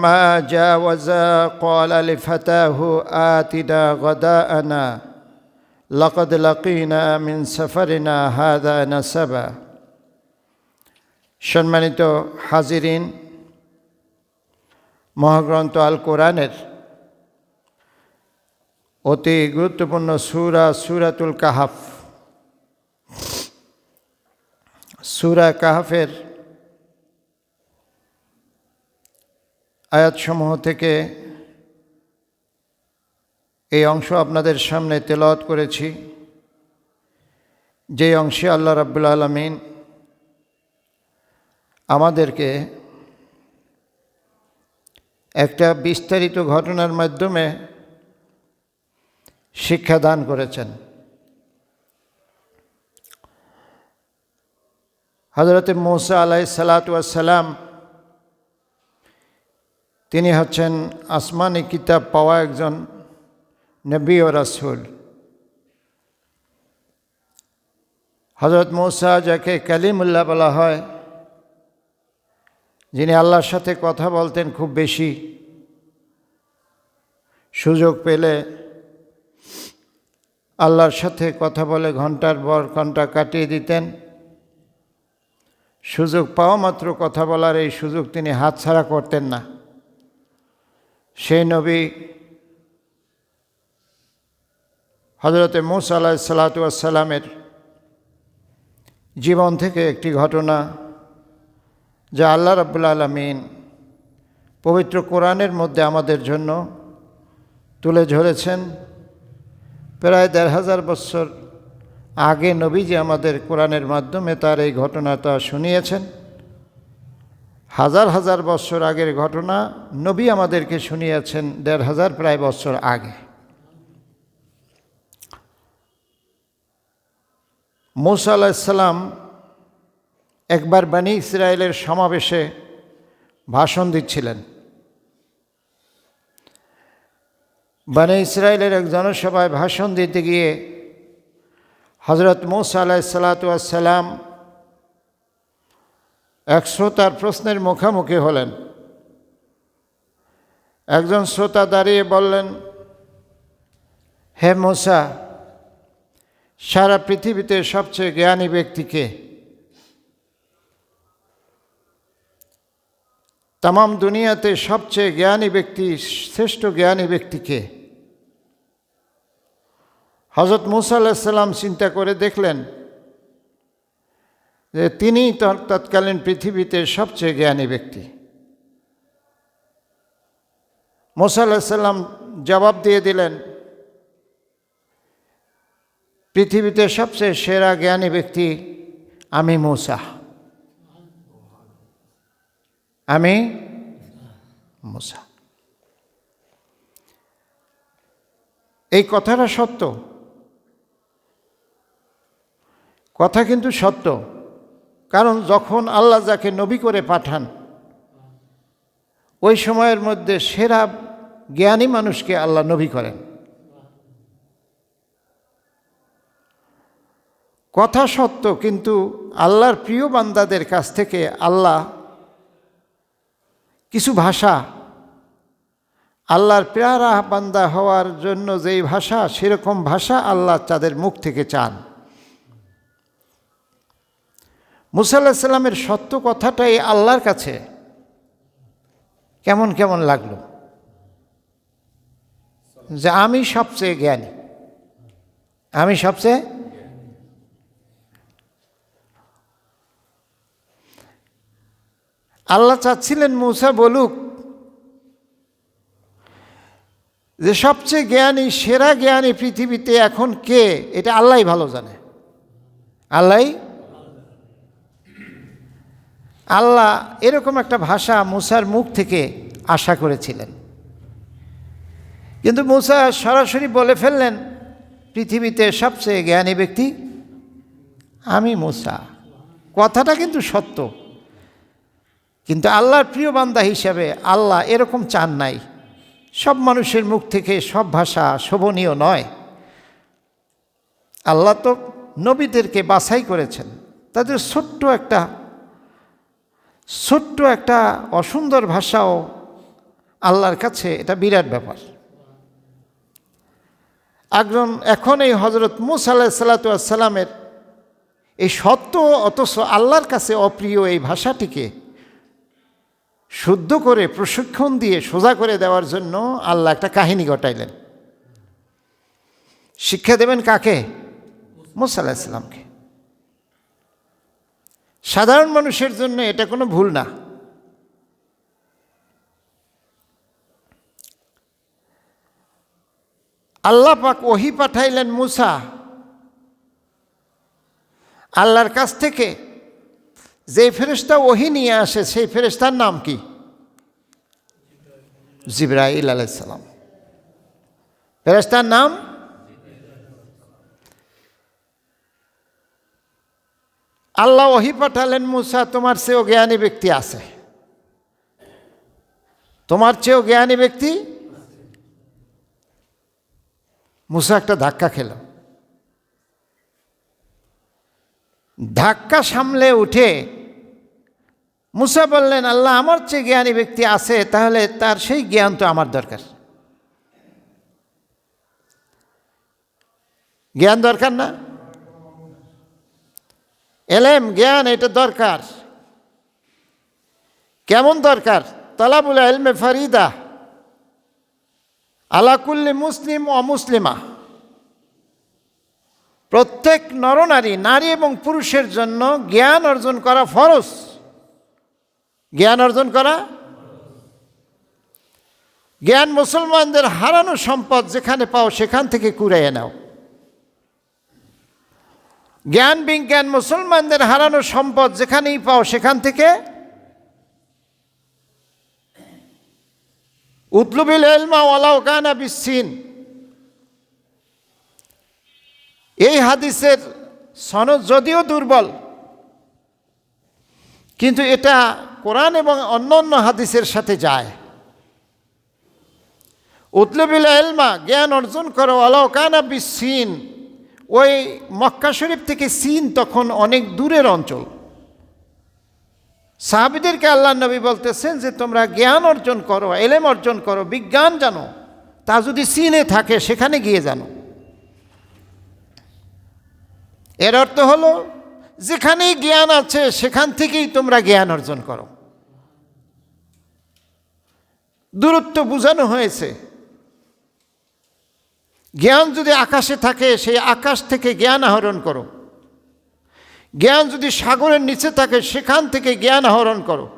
فلما جاوزا قال لفتاه آتنا غداءنا لقد لقينا من سفرنا هذا نسبا সম্মানিত হাজিরিন মহাগ্রন্থ আল কোরআনের অতি গুরুত্বপূর্ণ সুরা সুরাতুল কাহাফ সুরা কাহাফের আয়াতসমূহ থেকে এই অংশ আপনাদের সামনে তেলাওয়াত করেছি। যে অংশে আল্লাহ রাব্বুল আলমিন আমাদেরকে একটা বিস্তারিত ঘটনার মাধ্যমে শিক্ষাদান করেছেন। হজরতে মৌসা আলাই সালাতাম তিনি হচ্ছেন আসমানি কিতাব পাওয়া একজন নবী ও রাসুল। হজরত মৌসা যাকে কালিমুল্লাহ বলা হয়, যিনি আল্লাহর সাথে কথা বলতেন খুব বেশি সুযোগ পেলে আল্লাহর সাথে কথা বলে ঘণ্টার পর ঘণ্টা কাটিয়ে দিতেন। সুযোগ পাওয়া মাত্র কথা বলার এই সুযোগ তিনি হাতছাড়া করতেন না। সেই নবী হজরতে মুসা আলাহ সাল্লাতামের জীবন থেকে একটি ঘটনা যা আল্লাহ রাবুল আলমিন পবিত্র কোরআনের মধ্যে আমাদের জন্য তুলে ধরেছেন। প্রায় দেড় হাজার বছর আগে নবীজি আমাদের কোরআনের মাধ্যমে তার এই ঘটনাটা শুনিয়েছেন। হাজার হাজার বছর আগের ঘটনা নবী আমাদেরকে শুনিয়েছেন দেড় হাজার প্রায় বছর আগে। মুসা আলাহিসাল্লাম একবার বানী ইসরায়েলের সমাবেশে ভাষণ দিচ্ছিলেন। বানী ইসরায়েলের এক জনসভায় ভাষণ দিতে গিয়ে হজরত মৌসা আলাহ সাল্লাতাম এক শ্রোতার প্রশ্নের মুখোমুখি হলেন। একজন শ্রোতা দাঁড়িয়ে বললেন, হে মোসা, সারা পৃথিবীতে সবচেয়ে জ্ঞানী ব্যক্তিকে তাম দুনিয়াতে সবচেয়ে জ্ঞানী ব্যক্তি, শ্রেষ্ঠ জ্ঞানী ব্যক্তিকে হজরত মুসা আলাহিসাল্লাম চিন্তা করে দেখলেন যে তিনি তৎকালীন পৃথিবীতে সবচেয়ে জ্ঞানী ব্যক্তি। মোসা আলাহিসাল্লাম জবাব দিয়ে দিলেন, পৃথিবীতে সবচেয়ে সেরা জ্ঞানী ব্যক্তি আমি মূসা। আমি মূসা। এই কথাটা সত্য। কথা কিন্তু সত্য। কারণ যখন আল্লাহ যাকে নবী করে পাঠান, ওই সময়ের মধ্যে সেরা জ্ঞানী মানুষকে আল্লাহ নবী করেন। কথা সত্য, কিন্তু আল্লাহর প্রিয় বান্দাদের কাছ থেকে আল্লাহ কিছু ভাষা, আল্লাহর পেয়ারা বান্দা হওয়ার জন্য যেই ভাষা, সেরকম ভাষা আল্লাহ তাদের মুখ থেকে চান। মুসাল্লাহ সাল্লামের সত্য কথাটা এই আল্লাহর কাছে কেমন কেমন লাগল? যে আমি সবচেয়ে জ্ঞানী। আমি সবচেয়ে আল্লাহ চাচ্ছিলেন মূসা বলুক যে সবচেয়ে জ্ঞানী, সেরা জ্ঞানী পৃথিবীতে এখন কে? এটা আল্লাহ ভালো জানে। আল্লাহ আল্লাহ এরকম একটা ভাষা মুসার মুখ থেকে আশা করেছিলেন। কিন্তু মুসা সরাসরি বলে ফেললেন, পৃথিবীতে সবচেয়ে জ্ঞানী ব্যক্তি আমি মুসা। কথাটা কিন্তু সত্য। কিন্তু আল্লাহর প্রিয় বান্দা হিসাবে আল্লাহ এরকম চান নাই। সব মানুষের মুখ থেকে সব ভাষা শোভনীয় নয়। আল্লাহ তো নবীদেরকে বাছাই করেছেন। তাদের ছোট্ট একটা ছোট্ট একটা অসুন্দর ভাষাও আল্লাহর কাছে এটা বিরাট ব্যাপার। একজন এখন এই হজরত মুসা আল্লাহ সাল্লাতামের এই সত্য অথচ আল্লাহর কাছে অপ্রিয় এই ভাষাটিকে শুদ্ধ করে, প্রশিক্ষণ দিয়ে, সোজা করে দেওয়ার জন্য আল্লাহ একটা কাহিনী ঘটাইলেন। শিক্ষা দেবেন কাকে? মুসা ইসলামকে সাধারণ মানুষের জন্য এটা কোনো ভুল না। আল্লাহ পাক ওহি পাঠাইলেন মুসা, আল্লাহর কাছ থেকে যে ফেরেস্তা ওহি নিয়ে আসে, সেই ফেরেস্তার নাম কি? জিব্রাইল আলাইসালাম ফেরেস্তার নাম আল্লাহ ওহি পাঠালেন মুসা, তোমার চেয়েও জ্ঞানী ব্যক্তি আছে। তোমার চেয়েও জ্ঞানী ব্যক্তি? মুসা একটা ধাক্কা খেল। ধাক্কা সামলে উঠে মুসা বললেন, আল্লাহ, আমার চেয়ে জ্ঞানী ব্যক্তি আছে, তাহলে তার সেই জ্ঞান তো আমার দরকার। জ্ঞান দরকার না? এলেম, জ্ঞান, এটা দরকার। কেমন দরকার? তালাবুল এলমে ফারিদা। আলাকুল্লি মুসলিম অমুসলিমা প্রত্যেক নরনারী, নারী এবং পুরুষের জন্য জ্ঞান অর্জন করা ফরজ। জ্ঞান অর্জন করা? জ্ঞান মুসলমানদের হারানো সম্পদ যেখানে পাও সেখান থেকে কুড়াইয়ে নাও। জ্ঞান, বিজ্ঞান, মুসলমানদের হারানো সম্পদ যেখানেই পাও সেখান থেকে উতলুবিল এলমা ওয়ালাও কানা বিচ্ছিন এই হাদিসের সনদ যদিও দুর্বল, কিন্তু এটা কোরআন এবং অন্য অন্য হাদিসের সাথে যায়। উতলুবিল এলমা জ্ঞান অর্জন করো ওয়ালাও কানা বিচ্ছিন ওই মক্কা শরীফ থেকে চীন তখন অনেক দূরের অঞ্চল। সাহাবিদেরকে আল্লাহ নবী বলতেছেন যে, তোমরা জ্ঞান অর্জন করো, এলেম অর্জন করো, বিজ্ঞান জানো। তা যদি চীনে থাকে, সেখানে গিয়ে জানো। এর অর্থ হলো, যেখানেই জ্ঞান আছে, সেখান থেকেই তোমরা জ্ঞান অর্জন করো। দূরত্ব বোঝানো হয়েছে। জ্ঞান যদি আকাশে থাকে, সেই আকাশ থেকে জ্ঞান আহরণ করো। জ্ঞান যদি সাগরের নিচে থাকে, সেখান থেকে জ্ঞান আহরণ করো।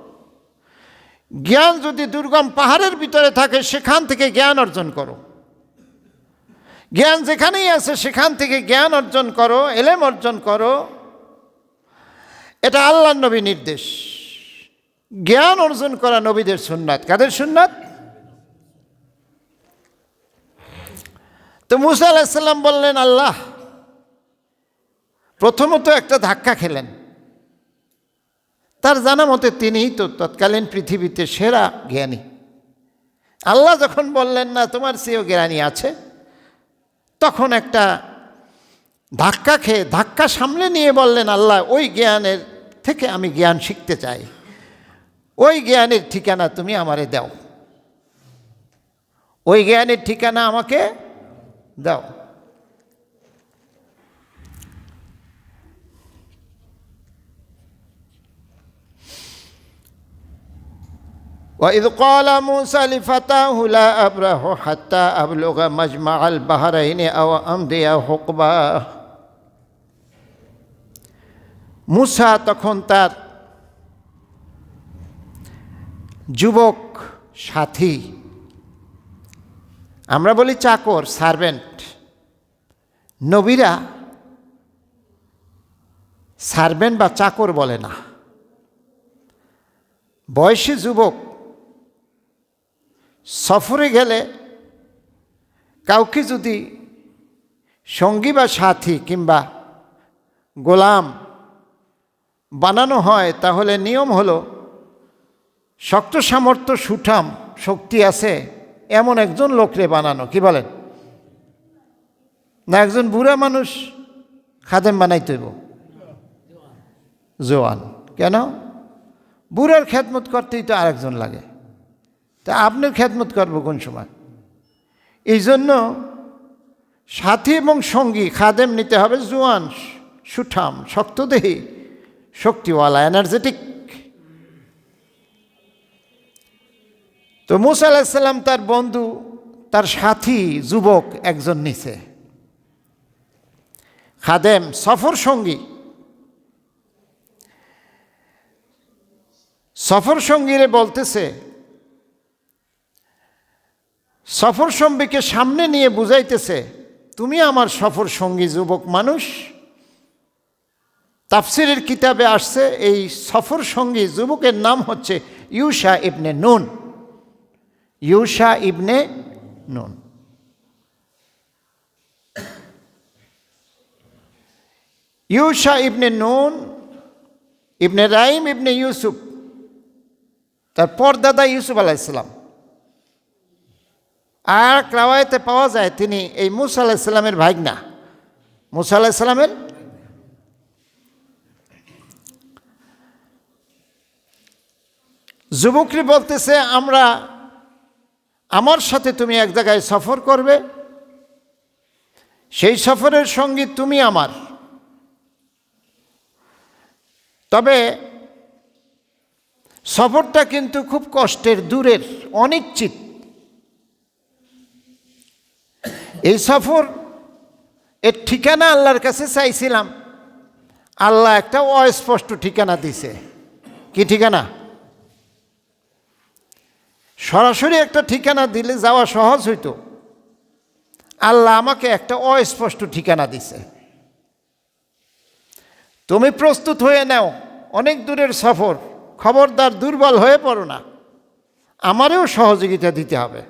জ্ঞান যদি দুর্গম পাহাড়ের ভিতরে থাকে, সেখান থেকে জ্ঞান অর্জন করো। জ্ঞান যেখানেই আছে, সেখান থেকে জ্ঞান অর্জন করো, এলেম অর্জন করো। এটা আল্লাহ নবী নির্দেশ। জ্ঞান অর্জন করা নবীদের সুন্নাত। কাদের সুন্নাত? তো মুসা আলাহিসাল্লাম বললেন, আল্লাহ, প্রথমত একটা ধাক্কা খেলেন। তার জানা মতে তিনিই তো তৎকালীন পৃথিবীতে সেরা জ্ঞানী। আল্লাহ যখন বললেন, না, তোমার চেয়েও জ্ঞানী আছে, তখন একটা ধাক্কা খেয়ে, ধাক্কা সামলে নিয়ে বললেন, আল্লাহ, ওই জ্ঞানের থেকে আমি জ্ঞান শিখতে চাই। ওই জ্ঞানের ঠিকানা তুমি আমারে দাও। ওই জ্ঞানের ঠিকানা আমাকে দাও وإذ قال موسى لفتاه لا أبرح حتى أبلغ مجمع البحرين أو أمضي حقبا মুসা তখন তার যুবক সাথী আমরা বলি চাকর সার্ভেন্ট নবীরা সার্ভেন্ট বা চাকর বলে না। বয়সী যুবক সফরে গেলে কাউকে যদি সঙ্গী বা সাথী কিংবা গোলাম বানানো হয়, তাহলে নিয়ম হলো শক্ত সামর্থ্য, সুঠাম, শক্তি আছে। এমন একজন লোকরে বানানো, কি বলেন? না, একজন বুড়া মানুষ খাদেম বানাইতে হইব। জোয়ান। কেন? বুড়ার খেদমত করতেই তো আরেকজন লাগে। তা আপনার খেদমত করব কোন সময়? এই জন্য সাথী এবং সঙ্গী খাদেম নিতে হবে, জোয়ান, সুঠাম, শক্তদেহী, শক্তিওয়ালা এনার্জেটিক তো মুসা আলাহিসাল্লাম তার বন্ধু, তার সাথী, যুবক একজন নিছে। খাদেম সফর সঙ্গী। সফর সঙ্গীরে বলতেছে, সফর সঙ্গীকে সামনে নিয়ে বুঝাইতেছে, তুমি আমার সফর সঙ্গী যুবক মানুষ। তাফসিরের কিতাবে আসছে, এই সফর সঙ্গী যুবকের নাম হচ্ছে ইউসা ইবনে নুন। ইউসা ইবনে নুন। ইউসা ইবনে নুন, ইবনে রাইম, ইবনে ইউসুফ, তার পরদাদা ইউসুফ আলাইসালাম আর রাওয়ায়তে পাওয়া যায় তিনি এই মুসা আলাহিসাল্লামের ভাগনা। মুসা আলাহিসাল্লামের যুবকরি বলতেছে, আমরা আমার সাথে তুমি এক জায়গায় সফর করবে, সেই সফরের সঙ্গে তুমি আমার। তবে সফরটা কিন্তু খুব কষ্টের, দূরের, অনিশ্চিত। এই সফর, এর ঠিকানা আল্লাহর কাছে চাইছিলাম। আল্লাহ একটা অস্পষ্ট ঠিকানা দিছে। কি ঠিকানা? সরাসরি একটা ঠিকানা দিলে যাওয়া সহজ হইতো। আল্লাহ আমাকে একটা অস্পষ্ট ঠিকানা দিছে। তুমি প্রস্তুত হয়ে নাও, অনেক দূরের সফর, খবরদার দুর্বল হয়ে পড়ো না। আমারও সহযোগিতা দিতে হবে।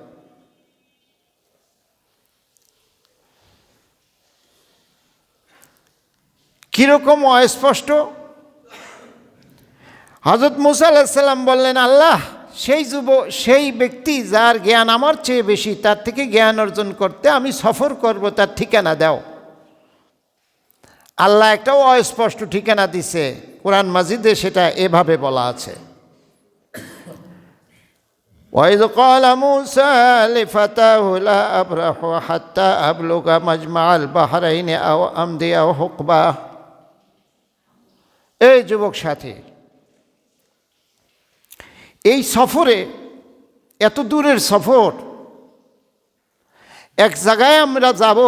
কীরকম অস্পষ্ট? হজরত মুসা আলাহিসাল্লাম বললেন, আল্লাহ সেই যুব সেই ব্যক্তি যার জ্ঞান আমার চেয়ে বেশি তার থেকে জ্ঞান অর্জন করতে আমি সফর করব তার ঠিকানা দাও আল্লাহ একটা অস্পষ্ট ঠিকানা দিছে কোরআন মাজিদে সেটা এভাবে বলা আছে وإذ قال موسى لفتاه لا أبرح حتى أبلغ مجمع البحرين أو أمضي أو حقبة এই যুবক সাথী এই সফরে, এত দূরের সফর, এক জায়গায় আমরা যাব,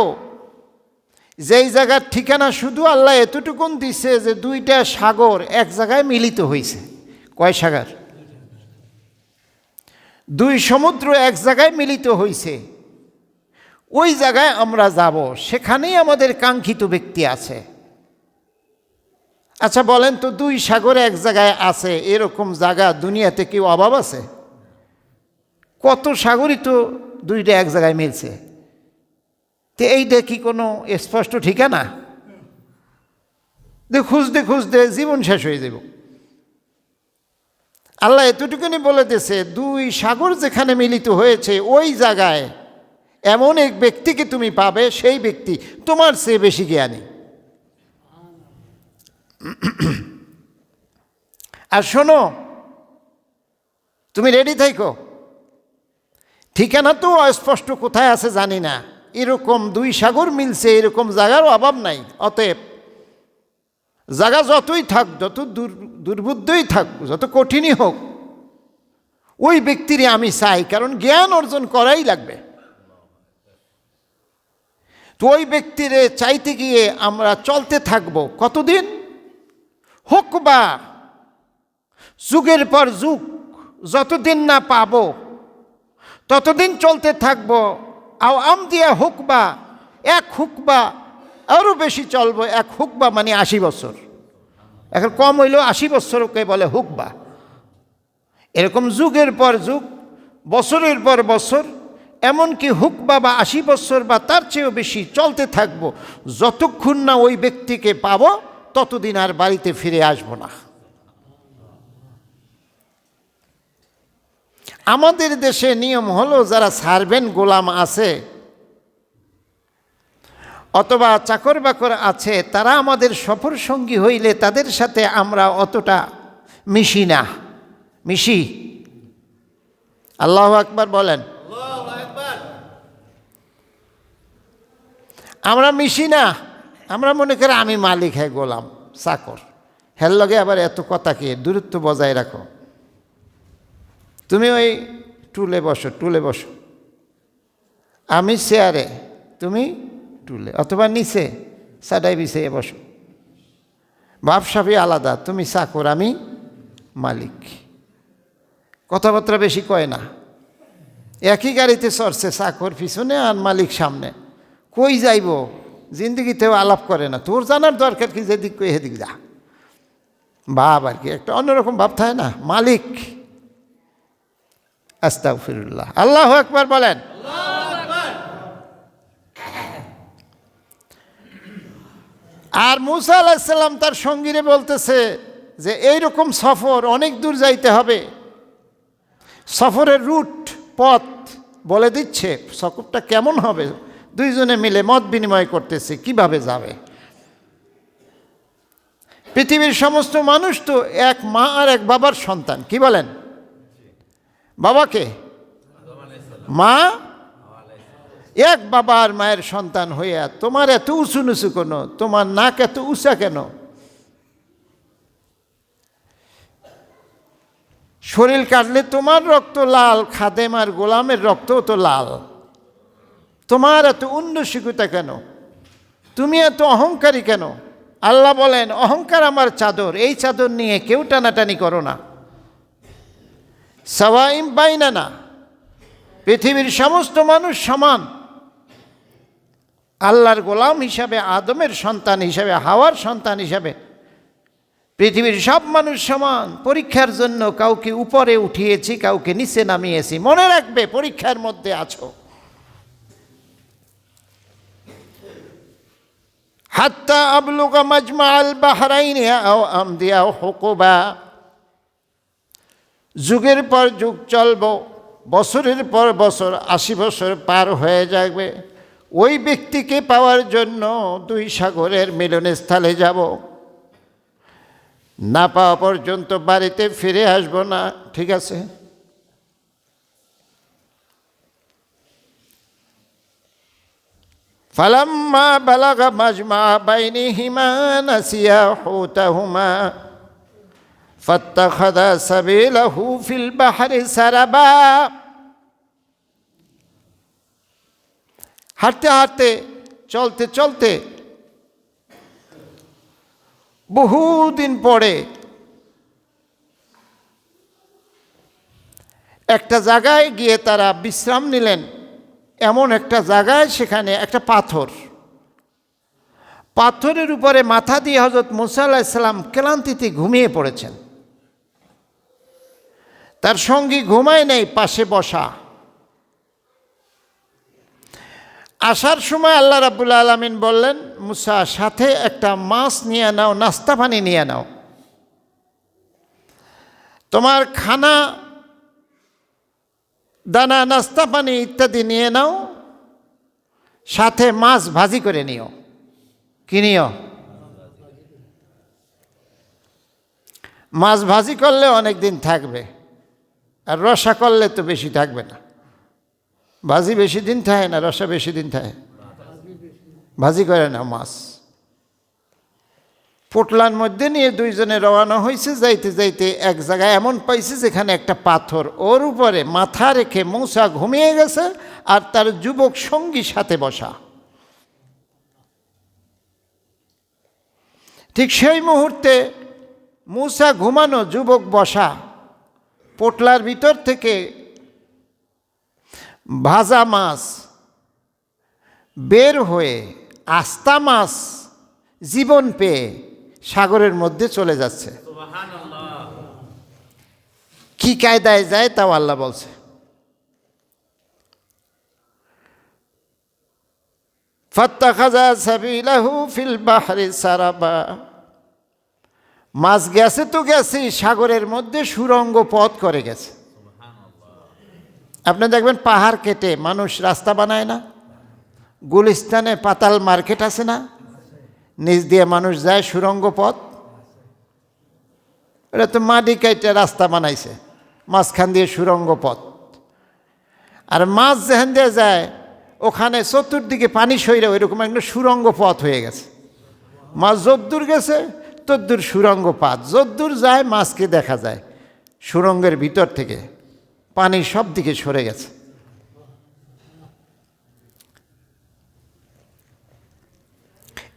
যেই জায়গার ঠিকানা শুধু আল্লাহ এতটুকুন দিছে যে দুইটা সাগর এক জায়গায় মিলিত হয়েছে কয় সাগর? দুই সমুদ্র এক জায়গায় মিলিত হয়েছে ওই জায়গায় আমরা যাব, সেখানেই আমাদের কাঙ্ক্ষিত ব্যক্তি আছে। আচ্ছা বলেন তো দুই সাগরে এক জায়গায় আছে, এরকম জায়গা দুনিয়াতে কেউ অভাব আছে? কত সাগরই তো দুইটা এক জায়গায় মিলছে। তো এইটা কি কোনো স্পষ্ট ঠিকানা? দে খুঁজতে খুঁজতে জীবন শেষ হয়ে যাব আল্লাহ এতটুকুনি বলে দিয়েছে, দুই সাগর যেখানে মিলিত হয়েছে, ওই জায়গায় এমন এক ব্যক্তিকে তুমি পাবে, সেই ব্যক্তি তোমার চেয়ে বেশি জ্ঞানী। আর শোনো, তুমি রেডি থাইকো ঠিকানা তো অস্পষ্ট কোথায় আছে জানি না। এরকম দুই সাগর মিলছে, এরকম জায়গারও অভাব নাই। অতএব জায়গা যতই থাক, যত দুর, দুর্বুদ্ধই থাক, যত কঠিনই হোক, ওই ব্যক্তিরই আমি চাই, কারণ জ্ঞান অর্জন করাই লাগবে। তো ওই ব্যক্তিরে চাইতে গিয়ে আমরা চলতে থাকব কতদিন? হোক বা যুগের পর যুগ, যতদিন না পাব, ততদিন চলতে থাকব। আও আম দিয়া হোক বা এক হুক বা আরও বেশি চলবো, এক হুক বা মানে আশি বছর। এখন কম হইলেও আশি বছরকে বলে হুক বা এরকম যুগের পর যুগ, বছরের পর বছর, এমনকি হুক বা বা আশি বছর বা তার চেয়েও বেশি চলতে থাকব, যতক্ষণ না ওই ব্যক্তিকে পাবো ততদিন আর বাড়িতে ফিরে আসব না। আমাদের দেশে নিয়ম হলো যারা সার্ভেন্ট গোলাম আছে অথবা চাকর বাকর আছে তারা আমাদের সফর সঙ্গী হইলে তাদের সাথে আমরা অতটা মিশি না। মিশি। আল্লাহ আকবার বলেন। আমরা মিশি না। আমরা মনে করি আমি মালিক হ্যাঁ গোলাম, চাকর। হের লগে আবার এত কথা কি? দূরত্ব বজায় রাখো। তুমি ওই টুলে বসো টুলে বসো। আমি চেয়ারে, তুমি টুলে, অথবা নিচে সাডাই বিছিয়ে বসো। ভাবসাবি আলাদা, তুমি চাকর, আমি মালিক। কথাবার্তা বেশি কয় না। একই গাড়িতে চড়ছে, চাকর পিছনে আর মালিক সামনে। কই যাইব? জিন্দগিতেও আলাপ করে না। তোর জানার দরকার কি? যেদিক কই সেদিক যা। ভাব আর কি, একটা অন্যরকম ভাব থাকে না? মালিক। আস্তাগফিরুল্লাহ। আল্লাহ একবার বলেন। আর মুসা আলাহিসাল্লাম তার সঙ্গীরে বলতেছে যে, এইরকম সফর অনেক দূর যাইতে হবে। সফরের রুট, পথ বলে দিচ্ছে। সফরটা কেমন হবে? দুইজনে মিলে মত বিনিময় করতেছে, কীভাবে যাবে? পৃথিবীর সমস্ত মানুষ তো এক মা আর এক বাবার সন্তান, কি বলেন? বাবাকে মা? এক বাবা আর মায়ের সন্তান হইয়া, তোমার এত উঁচু নুচু কেন? তোমার নাক এত উঁচা কেন? শরীর কাটলে তোমার রক্ত লাল, খাদেম আর গোলামের রক্তও তো লাল। তোমার এত উন্নসিকতা কেন? তুমি এত অহংকারী কেন? আল্লাহ বলেন, অহংকার আমার চাদর, এই চাদর নিয়ে কেউ টানাটানি করো না। সওয়াইম বাইনা না পৃথিবীর সমস্ত মানুষ সমান। আল্লাহর গোলাম হিসাবে, আদমের সন্তান হিসাবে, হাওয়ার সন্তান হিসাবে, পৃথিবীর সব মানুষ সমান। পরীক্ষার জন্য কাউকে উপরে উঠিয়েছি, কাউকে নিচে নামিয়েছি। মনে রাখবে, পরীক্ষার মধ্যে আছো। হাত্তা আবলুকা মাজমা আল আও আমদিয়া হুকুবা। যুগের পর যুগ চলব, বছরের পর বছর, আশি বছর পার হয়ে যাবে। ওই ব্যক্তিকে পাওয়ার জন্য দুই সাগরের মিলনস্থলে যাব। না পাওয়া পর্যন্ত বাড়িতে ফিরে আসব না, ঠিক আছে? ফালাম্মা বালাগা মাজমা বাইনিহিমা নাসিয়া হুতাহুমা فاتخذ سبيله في البحر سربا হাঁটতে হাঁটতে চলতে চলতে বহুদিন পরে একটা জায়গায় গিয়ে তারা বিশ্রাম নিলেন এমন একটা জায়গায় সেখানে একটা পাথর। পাথরের উপরে মাথা দিয়ে হজরত মুসা আলাহিসাল্লাম ক্লান্তিতে ঘুমিয়ে পড়েছেন। তার সঙ্গী ঘুমায় নেই, পাশে বসা। আসার সময় আল্লাহ রাবুল আলমিন বললেন, মুসা, সাথে একটা মাছ নিয়ে নাও, নাস্তা পানি নিয়ে নাও। তোমার খানা দানা, নাস্তা, পানি ইত্যাদি নিয়ে নাও। সাথে মাছ ভাজি করে নিও। কি নিও? মাছ ভাজি করলে অনেক দিন থাকবে। আর রসা করলে তো বেশি থাকবে না। ভাজি বেশি দিন থাকে না, রসা বেশি দিন থাকে। ভাজি করে না মাছ। পোটলার মধ্যে নিয়ে দুইজনে রওনা হয়েছে যাইতে যাইতে এক জায়গায় এমন পাইছে যেখানে একটা পাথর ওর উপরে মাথা রেখে মৌসা ঘুমিয়ে গেছে আর তার যুবক সঙ্গী সাথে বসা। ঠিক সেই মুহূর্তে মূসা ঘুমানো যুবক বসা, পোটলার ভিতর থেকে ভাজা মাছ বের হয়ে আস্তা মাছ জীবন পেয়ে সাগরের মধ্যে চলে যাচ্ছে। কি কায়দায় যায় তাও আল্লাহ বলছে। ফাত্তাখাজা সাবিলাহু ফিল বাহরি সারাবা। মাছ গেছে তো গেছে সাগরের মধ্যে সুরঙ্গ পথ করে গেছে। আপনি দেখবেন পাহাড় কেটে মানুষ রাস্তা বানায় না গুলিস্তানে পাতাল মার্কেট আছে না? নিচ দিয়ে মানুষ যায় সুরঙ্গ পথ এটা তো মাটি কাইটে রাস্তা বানাইছে, মাঝখান দিয়ে সুরঙ্গ পথ আর মাছ যেখান দিয়ে যায়, ওখানে চতুর্দিকে পানি সইরে ওইরকম একটা সুরঙ্গ পথ হয়ে গেছে। মাছ যদ্দূর গেছে, তদ্দূর সুরঙ্গ পাত যদ্দূর যায়, মাছকে দেখা যায়, সুরঙ্গের ভিতর থেকে পানি সব দিকে সরে গেছে।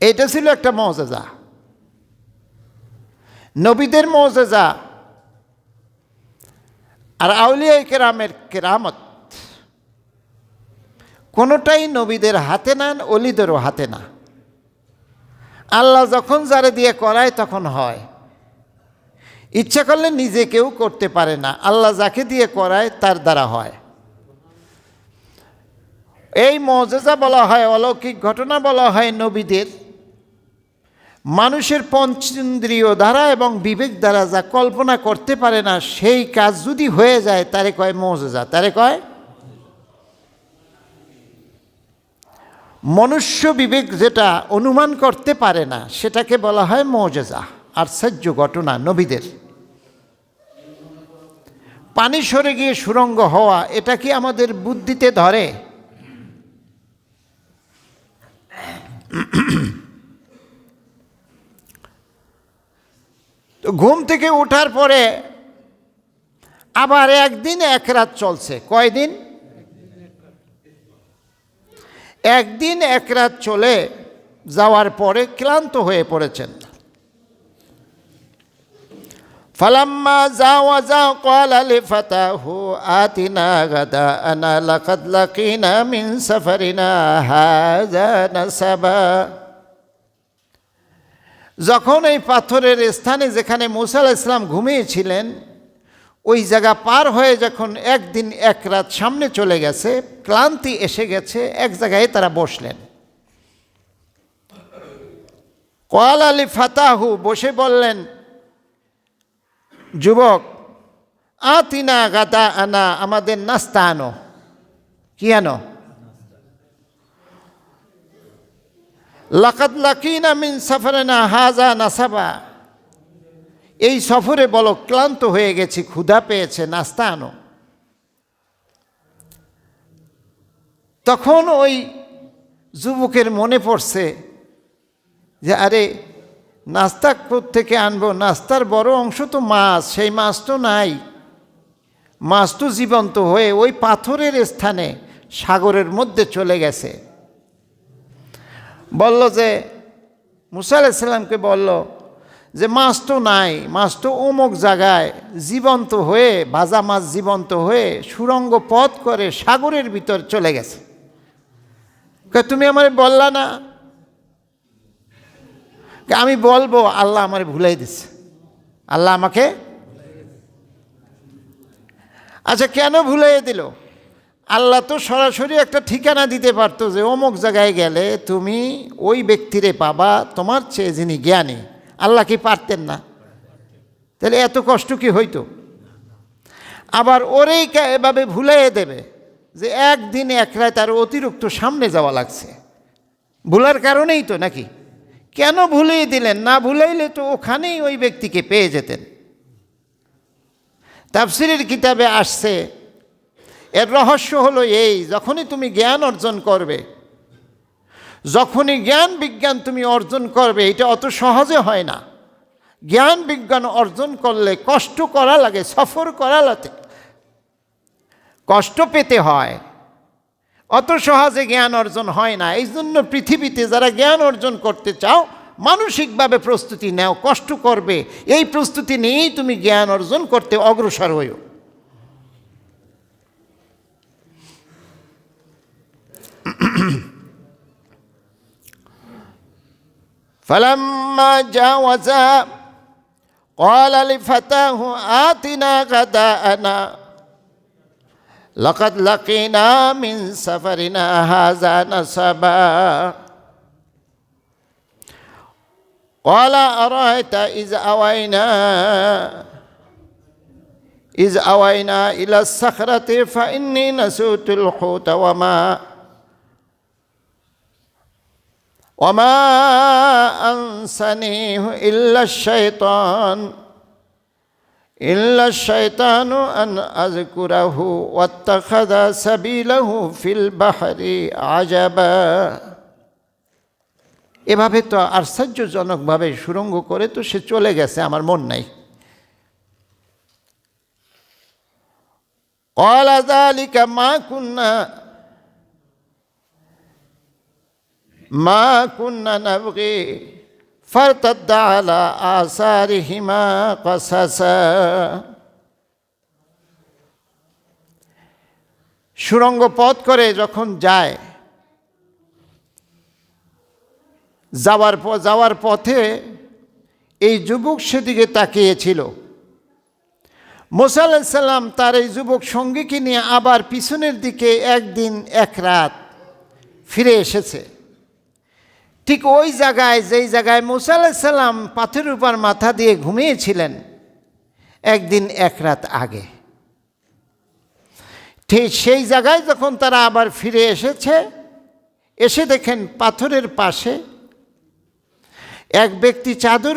এটা ছিল একটা মজেজা। নবীদের মজেজা। আর আউলিয়া কেরামের কেরামত। কোনোটাই নবীদের হাতে না, অলিদেরও হাতে না। আল্লাহ যখন যারে দিয়ে করায় তখন হয়। ইচ্ছা করলে নিজে কেউ করতে পারে না। আল্লাহ যাকে দিয়ে করায় তার দ্বারা হয়। এই মজেজা বলা হয়, অলৌকিক ঘটনা বলা হয় নবীদের। মানুষের পঞ্চেন্দ্রিয় দ্বারা এবং বিবেক দ্বারা যা কল্পনা করতে পারে না, সেই কাজ যদি হয়ে যায়, তারে কয় মজেজা, তারে কয় মনুষ্য বিবেক যেটা অনুমান করতে পারে না, সেটাকে বলা হয় মজেজা আশ্চর্য ঘটনা নবীদের। পানি সরে গিয়ে সুরঙ্গ হওয়া, এটা কি আমাদের বুদ্ধিতে ধরে? ঘুম থেকে ওঠার পরে আবার একদিন এক রাত চলছে। কয়দিন? একদিন এক রাত চলে যাওয়ার পরে ক্লান্ত হয়ে পড়েছেন। ফালাম্মা যাও যাও কালালি ফাতাহু আতিনা গাদা আনা লাকাদ লাকিনা মিন সাফারিনা হাজা নাসাবা। যখন এই পাথরের স্থানে যেখানে মুসা ইসলাম ঘুমিয়েছিলেন, ওই জায়গা পার হয়ে যখন একদিন এক রাত সামনে চলে গেছে, ক্লান্তি এসে গেছে, এক জায়গায় তারা বসলেন। কয়াল আলী ফাতাহু, বসে বললেন, যুবক, আতিনা গাদা আনা, আমাদের নাস্তা আনো। কি আনো? লাকাত লাকিনা মিন সাফারেনা হাজা নাসাবা। এই সফরে বলো, ক্লান্ত হয়ে গেছি, ক্ষুধা পেয়েছে, নাস্তা আনো। তখন ওই যুবকের মনে পড়ছে যে, আরে, নাস্তা থেকে আনব? নাস্তার বড় অংশ তো মাছ, সেই মাছ তো নাই। মাছ তো জীবন্ত হয়ে ওই পাথরের স্থানে, সাগরের মধ্যে চলে গেছে। বলল যে, মুসা আলাইসাল্লামকে বলল যে, মাছ তো নাই, মাছ তো অমুক জায়গায় জীবন্ত হয়ে, ভাজা মাছ জীবন্ত হয়ে সুরঙ্গ পথ করে সাগরের ভিতর চলে গেছে। তুমি আমার বললা না? আমি বলব, আল্লাহ আমার ভুলাই দিছে। আল্লাহ আমাকে আচ্ছা কেন ভুলাই দিল? আল্লাহ তো সরাসরি একটা ঠিকানা দিতে পারতো যে অমুক জায়গায় গেলে তুমি ওই ব্যক্তিরে পাবা, তোমার চেয়ে যিনি জ্ঞানী। আল্লাহ কি পারতেন না? তাহলে এত কষ্ট কি হইতো? আবার ওরেই এভাবে ভুলাইয়ে দেবে যে একদিন এক রায় তার অতিরিক্ত সামনে যাওয়া লাগছে। ভুলার কারণেই তো নাকি? কেন ভুলিয়ে দিলেন? না ভুলাইলে তো ওখানেই ওই ব্যক্তিকে পেয়ে যেতেন। তাফসিরের কিতাবে আসছে এর রহস্য হলো এই, যখনই তুমি জ্ঞান অর্জন করবে, যখনই জ্ঞান বিজ্ঞান তুমি অর্জন করবে, এটা অত সহজে হয় না। জ্ঞান বিজ্ঞান অর্জন করলে কষ্ট করা লাগে, সফর করা লাগে। কষ্ট পেতে হয়, অত সহজে জ্ঞান অর্জন হয় না। এই জন্য পৃথিবীতে যারা জ্ঞান অর্জন করতে চাও, মানসিকভাবে প্রস্তুতি নাও, কষ্ট করবে। এই প্রস্তুতি নিয়েই তুমি জ্ঞান অর্জন করতে অগ্রসর হইও فلما جاوزا قال لفتاه آتنا غداءنا. لقد لقينا من سفرنا هذا نصبا. قال أرأيت إذ أوينا إذ أوينا إلى الصخرة فإني نسيت الحوت وما وما أنسنيه إلا الشيطان إلا الشيطان أن أذكره واتخذ سبيله في البحر عجبا এভাবে তো আশ্চর্যজনকভাবে সুরঙ্গ করে তো সে চলে গেছে আমার মন নাই قال ذلك ما كنا মা কুন্না নাবগে ফারতাদ্দা আসার হিমা কসাস। সুরঙ্গ পথ করে যখন যায়, যাওয়ার যাওয়ার পথে এই যুবক সেদিকে তাকিয়েছিল। মোসাল্লা সাল্লাম তার এই যুবক সঙ্গীকে নিয়ে আবার পিছনের দিকে একদিন এক রাত ফিরে এসেছে। ঠিক ওই জায়গায়, যেই জায়গায় মুসা আলাহিসাল্লাম পাথরের উপর মাথা দিয়ে ঘুমিয়েছিলেন, একদিন এক রাত আগে। ঠিক সেই জায়গায় যখন তারা আবার ফিরে এসেছে, এসে দেখেন পাথরের পাশে এক ব্যক্তি চাদর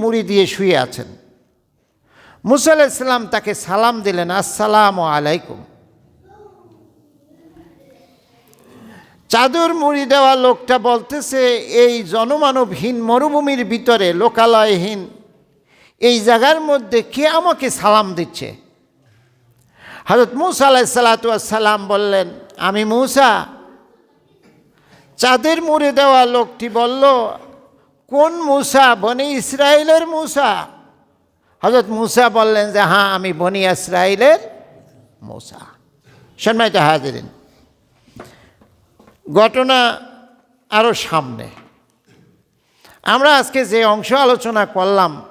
মুড়ি দিয়ে শুয়ে আছেন। মুসা আলাইসাল্লাম তাকে সালাম দিলেন, আসসালাম আলাইকুম। চাদর মুড়ি দেওয়া লোকটা বলতেছে, এই জনমানবহীন মরুভূমির ভিতরে লোকালয়হীন, এই জায়গার মধ্যে কে আমাকে সালাম দিচ্ছে? হজরত মুসা আলাইসাল্লাম বললেন, আমি মুসা। চাঁদের মুড়ে দেওয়া লোকটি বলল, কোন মূসা? বনি ইসরায়েলের মূসা? হজরত মূসা বললেন যে হ্যাঁ আমি বনি ইসরায়েলের মুসা। সম্মানিত হাজিরিন ঘটনা আরও সামনে। আমরা আজকে যে অংশ আলোচনা করলাম,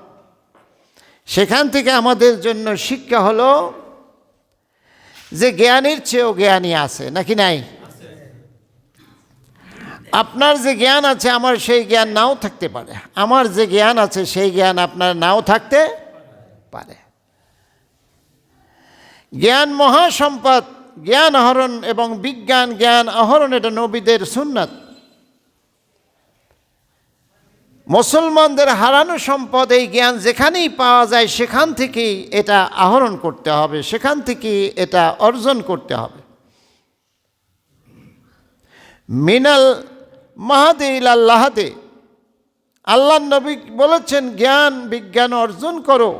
সেখান থেকে আমাদের জন্য শিক্ষা হলো যে জ্ঞানীর চেয়েও জ্ঞানী আছে, নাকি নাই? আপনার যে জ্ঞান আছে, আমার সেই জ্ঞান নাও থাকতে পারে। আমার যে জ্ঞান আছে, সেই জ্ঞান আপনার নাও থাকতে পারে। জ্ঞান মহাসম্পদ জ্ঞান আহরণ এবং বিজ্ঞান জ্ঞান আহরণ এটা নবীদের সুন্নাত। মুসলমানদের হারানো সম্পদ, এই জ্ঞান যেখানেই পাওয়া যায় সেখান থেকেই এটা আহরণ করতে হবে, সেখান থেকেই এটা অর্জন করতে হবে। মিনাল মাহাদে ইলাল্লাহাদে আল্লাহ নবী বলেছেন, জ্ঞান, বিজ্ঞান অর্জন করো,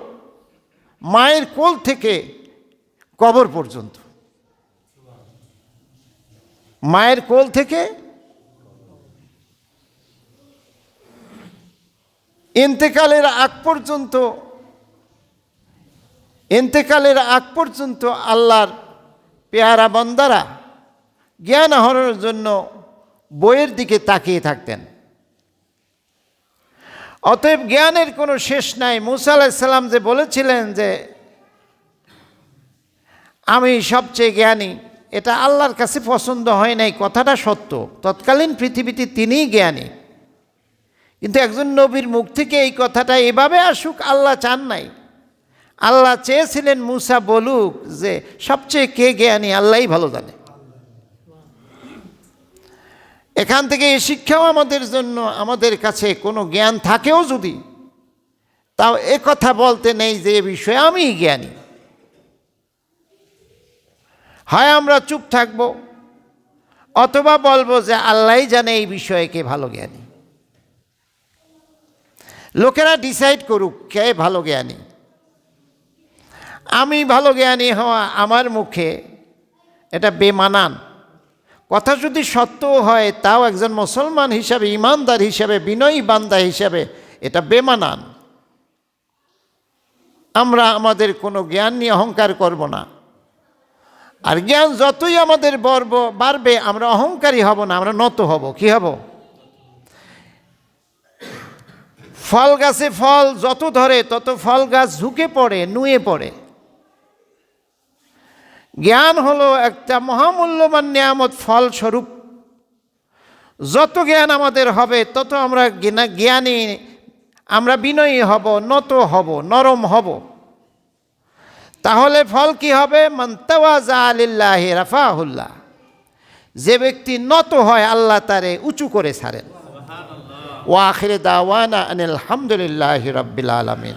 মায়ের কোল থেকে কবর পর্যন্ত। মায়ের কোল থেকে ইন্তেকালের আগ পর্যন্ত, ইন্তেকালের আগ পর্যন্ত আল্লাহর পেয়ারা বন্দারা জ্ঞান আহরণের জন্য বইয়ের দিকে তাকিয়ে থাকতেন। অতএব জ্ঞানের কোনো শেষ নাই। মুসা আলাহিসাল্লাম যে বলেছিলেন যে, আমি সবচেয়ে জ্ঞানী এটা আল্লাহর কাছে পছন্দ হয় নাই, কথাটা সত্য। তৎকালীন পৃথিবীতে তিনিই জ্ঞানী। কিন্তু একজন নবীর মুখ থেকে এই কথাটা এভাবে আসুক, আল্লাহ চান নাই। আল্লাহ চেয়েছিলেন মুসা বলুক যে সবচেয়ে কে জ্ঞানী আল্লাহই ভালো জানে। এখান থেকে এই শিক্ষাও আমাদের জন্য, আমাদের কাছে কোনো জ্ঞান থাকেও যদি, তাও কথা বলতে নেই যে এ বিষয়ে আমি জ্ঞানী। হয়, আমরা চুপ থাকব। অথবা বলব যে আল্লাহই জানে এই বিষয়ে কে ভালো জ্ঞানী। লোকেরা ডিসাইড করুক কে ভালো জ্ঞানী। আমি ভালো জ্ঞানী হওয়া আমার মুখে এটা বেমানান। কথা যদি সত্য হয়, তাও একজন মুসলমান হিসাবে, ইমানদার হিসাবে, বিনয়ী বান্দা হিসাবে এটা বেমানান। আমরা আমাদের কোনো জ্ঞান নিয়ে অহংকার করব না। আর জ্ঞান যতই আমাদের বর্ব বাড়বে, আমরা অহংকারী হব না, আমরা নত হব। কি হব? ফল গাছে ফল যত ধরে, তত ফল গাছ ঝুঁকে পড়ে, নুয়ে পড়ে। জ্ঞান হলো একটা মহামূল্যবান নিয়ামত, ফলস্বরূপ। যত জ্ঞান আমাদের হবে, তত আমরা জ্ঞানা- আমরা বিনয়ী হব, নত হব, নরম হব। তাহলে ফল কি হবে? মন্তাওয়াজা রাফাহুল্লাহ। যে ব্যক্তি নত হয়, আল্লাহ তারে উঁচু করে ছাড়েন। ওয়াখির দাওয়ানা আনিল হামদুলিল্লাহ রব্বিল আলমিন।